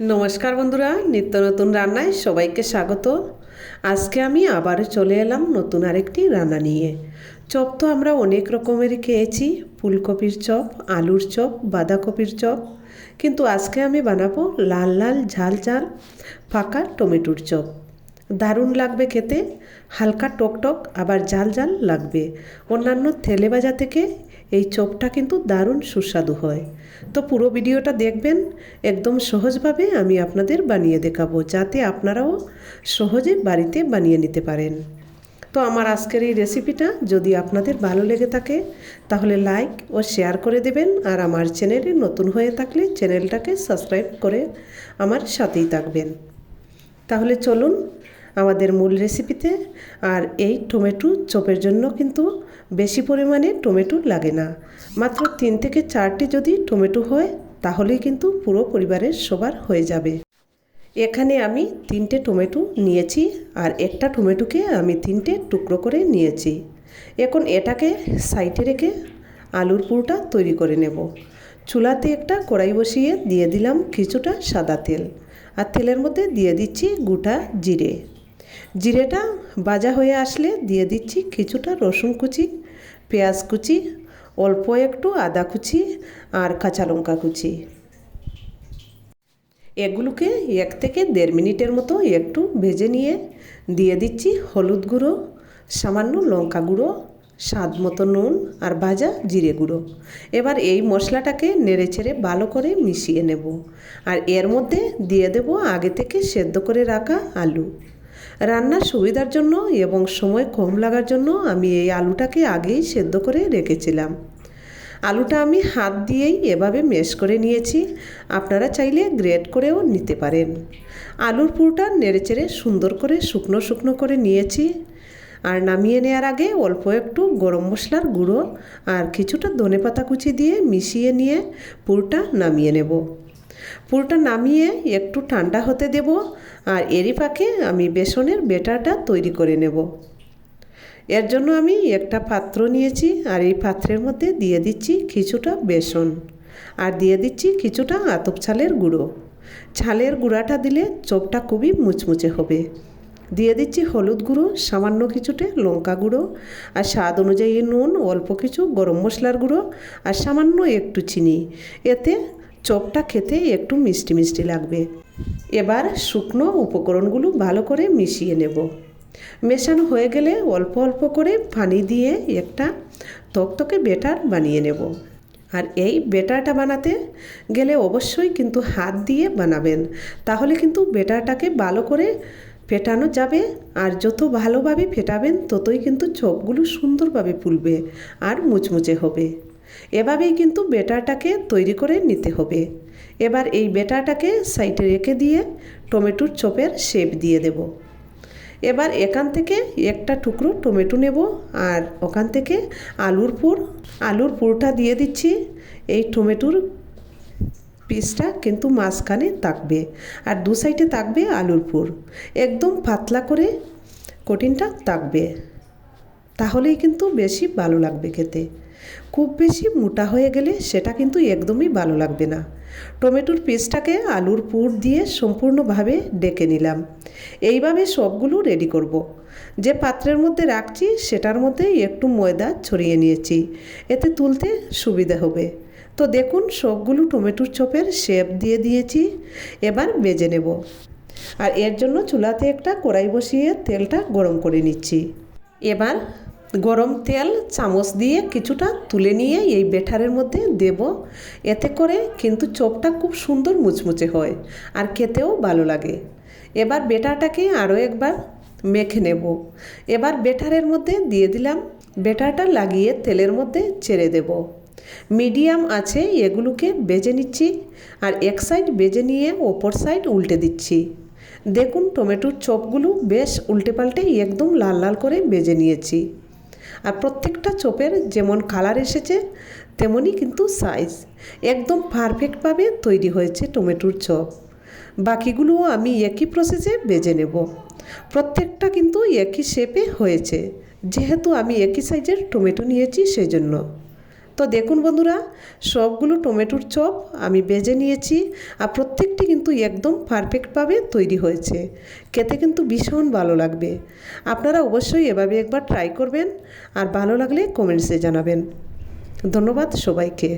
নমস্কার বন্ধুরা, নিত্য নতুন রান্নায় সবাইকে স্বাগত। আজকে আমি আবারও চলে এলাম নতুন আরেকটি রান্না নিয়ে। চপ তো আমরা অনেক রকমেরই খেয়েছি, ফুলকপির চপ, আলুর চপ, বাঁধাকপির চপ। কিন্তু আজকে আমি বানাবো লাল লাল ঝাল ঝাল ফাঁকা টমেটোর চপ। দারুণ লাগবে খেতে, হালকা টকটক আবার জাল জাল লাগবে। অন্যান্য থেলে ভাজা থেকে এই চপটা কিন্তু দারুণ সুস্বাদু হয়। তো পুরো ভিডিওটা দেখবেন, একদম সহজভাবে আমি আপনাদের বানিয়ে দেখাবো, যাতে আপনারাও সহজে বাড়িতে বানিয়ে নিতে পারেন। তো আমার আজকের এই রেসিপিটা যদি আপনাদের ভালো লেগে থাকে, তাহলে লাইক ও শেয়ার করে দেবেন, আর আমার চ্যানেলে নতুন হয়ে থাকলে চ্যানেলটাকে সাবস্ক্রাইব করে আমার সাথেই থাকবেন। তাহলে চলুন আমাদের মূল রেসিপিতে, আর এই টমেটো চপের জন্য কিন্তু বেশি পরিমাণে টমেটো লাগে না। মাত্র তিন থেকে চারটি যদি টমেটো হয়, তাহলেই কিন্তু পুরো পরিবারের সবার হয়ে যাবে। এখানে আমি তিনটে টমেটো নিয়েছি আর একটা টমেটোকে আমি তিনটে টুকরো করে নিয়েছি। এখন এটাকে সাইডে রেখে আলুর পুরটা তৈরি করে নেব। চুলাতে একটা কড়াই বসিয়ে দিয়ে দিলাম কিছুটা সাদা তেল। আর তেলের মধ্যে দিয়ে দিচ্ছি গোটা জিরে। জিরেটা ভাজা হয়ে আসলে দিয়ে দিচ্ছি কিছুটা রসুন কুচি, পেঁয়াজ কুচি, অল্প একটু আদা কুচি আর কাঁচা লঙ্কা কুচি। এগুলোকে এক থেকে দেড় মিনিটের মতো একটু ভেজে নিয়ে দিয়ে দিচ্ছি হলুদ গুঁড়ো, সামান্য লঙ্কা গুঁড়ো, স্বাদ মতো নুন আর ভাজা জিরে গুঁড়ো। এবার এই মশলাটাকে নেড়ে ছেড়ে ভালো করে মিশিয়ে নেব। আর এর মধ্যে দিয়ে দেব আগে থেকে সেদ্ধ করে রাখা আলু। রান্নার সুবিধার জন্য এবং সময় কম লাগার জন্য আমি এই আলুটাকে আগেই সেদ্ধ করে রেখেছিলাম। আলুটা আমি হাত দিয়েই এভাবে মেশ করে নিয়েছি। আপনারা চাইলে গ্রেট করেও নিতে পারেন। আলুর পুরটা নেড়েচেড়ে সুন্দর করে শুকনো শুকনো করে নিয়েছি। আর নামিয়ে নেওয়ার আগে অল্প একটু গরম মশলার গুঁড়ো আর কিছুটা ধনে পাতা কুচি দিয়ে মিশিয়ে নিয়ে পুরটা নামিয়ে নেব। পুরটা নামিয়ে একটু ঠান্ডা হতে দেব আর এরই পাকে আমি বেসনের বেটারটা তৈরি করে নেব। এর জন্য আমি একটা পাত্র নিয়েছি আর এই পাত্রের মধ্যে দিয়ে দিচ্ছি কিছুটা বেসন আর দিয়ে দিচ্ছি কিছুটা আতপ ছালের গুঁড়ো। ছালের গুঁড়াটা দিলে চোপটা খুবই মুচমুচে হবে। দিয়ে দিচ্ছি হলুদ গুঁড়ো, সামান্য কিছুটা লঙ্কা গুঁড়ো আর স্বাদ অনুযায়ী নুন, অল্প কিছু গরম মশলার গুঁড়ো আর সামান্য একটু চিনি। এতে চপটা খেতে একটু মিষ্টি মিষ্টি লাগবে। এবার শুকনো উপকরণগুলো ভালো করে মিশিয়ে নেব। মেশানো হয়ে গেলে অল্প অল্প করে পানি দিয়ে একটা তকতকে বেটার বানিয়ে নেব। আর এই বেটারটা বানাতে গেলে অবশ্যই কিন্তু হাত দিয়ে বানাবেন। তাহলে কিন্তু বেটারটাকে ভালো করে ফেটানো যাবে। আর যত ভালোভাবে ফেটাবেন, ততই কিন্তু চপগুলো সুন্দরভাবে ফুলবে আর মুচমুচে হবে। এভাবেই কিন্তু বেটারটাকে তৈরি করে নিতে হবে। এবার এই বেটারটাকে সাইডে রেখে দিয়ে টমেটোর চপের শেপ দিয়ে দেব। এবার এখান থেকে একটা টুকরো টমেটো নেব আর ওখান থেকে আলুর পুর। আলুর পুরটা দিয়ে দিচ্ছি। এই টমেটোর পিসটা কিন্তু মাঝখানে থাকবে আর দু সাইডে থাকবে আলুর পুর। একদম পাতলা করে কঠিনটা থাকবে। তাহলেই কিন্তু বেশি ভালো লাগবে খেতে। খুব বেশি মোটা হয়ে গেলে সেটা কিন্তু একদমই ভালো লাগবে না। টমেটোর পিসটাকে আলুর পুর দিয়ে সম্পূর্ণভাবে ডেকে নিলাম। এইভাবে সবগুলো রেডি করব। যে পাত্রের মধ্যে রাখছি সেটার মধ্যে একটু ময়দা ছড়িয়ে নিয়েছি। এতে তুলতে সুবিধা হবে। তো দেখুন, সবগুলো টমেটোর চপের শেপ দিয়ে দিয়েছি। এবার বেজে নেব। আর এর জন্য চুলাতে একটা কড়াই বসিয়ে তেলটা গরম করে নিচ্ছি। এবার গরম তেল, চামচ দিয়ে কিছুটা তুলে নিয়ে এই বেটারের মধ্যে দেব। এতে করে কিন্তু চপটা খুব সুন্দর মুচমুচে হয় আর খেতেও ভালো লাগে। এবার বেটারটাকে আরও একবার মেখে নেব। এবার বেটারের মধ্যে দিয়ে দিলাম বেটারটা লাগিয়ে তেলের মধ্যে ছেড়ে দেব। মিডিয়াম আছে, এগুলোকে বেজে নিচ্ছি আর এক সাইড বেজে নিয়ে ওপর সাইড উল্টে দিচ্ছি। দেখুন, টমেটোর চপগুলো বেশ উল্টে পাল্টে একদম লাল লাল করে বেজে নিয়েছি। আর প্রত্যেকটা চোপের যেমন কালার এসেছে, তেমনই কিন্তু সাইজ একদম পারফেক্টভাবে তৈরি হয়েছে টমেটোর চপ। বাকিগুলোও আমি একই প্রসেসে বেজে নেব। প্রত্যেকটা কিন্তু একই শেপে হয়েছে। যেহেতু আমি একই সাইজের টমেটো নিয়েছি সেই জন্য তো দেখুন বন্ধুরা, সবগুলো টমেটোর চপ আমি বেজে নিয়েছি আর প্রত্যেকটি কিন্তু একদম পারফেক্টভাবে তৈরি হয়েছে। খেতে কিন্তু ভীষণ ভালো লাগবে। আপনারা অবশ্যই এভাবে একবার ট্রাই করবেন আর ভালো লাগলে কমেন্টসে জানাবেন। ধন্যবাদ সবাইকে।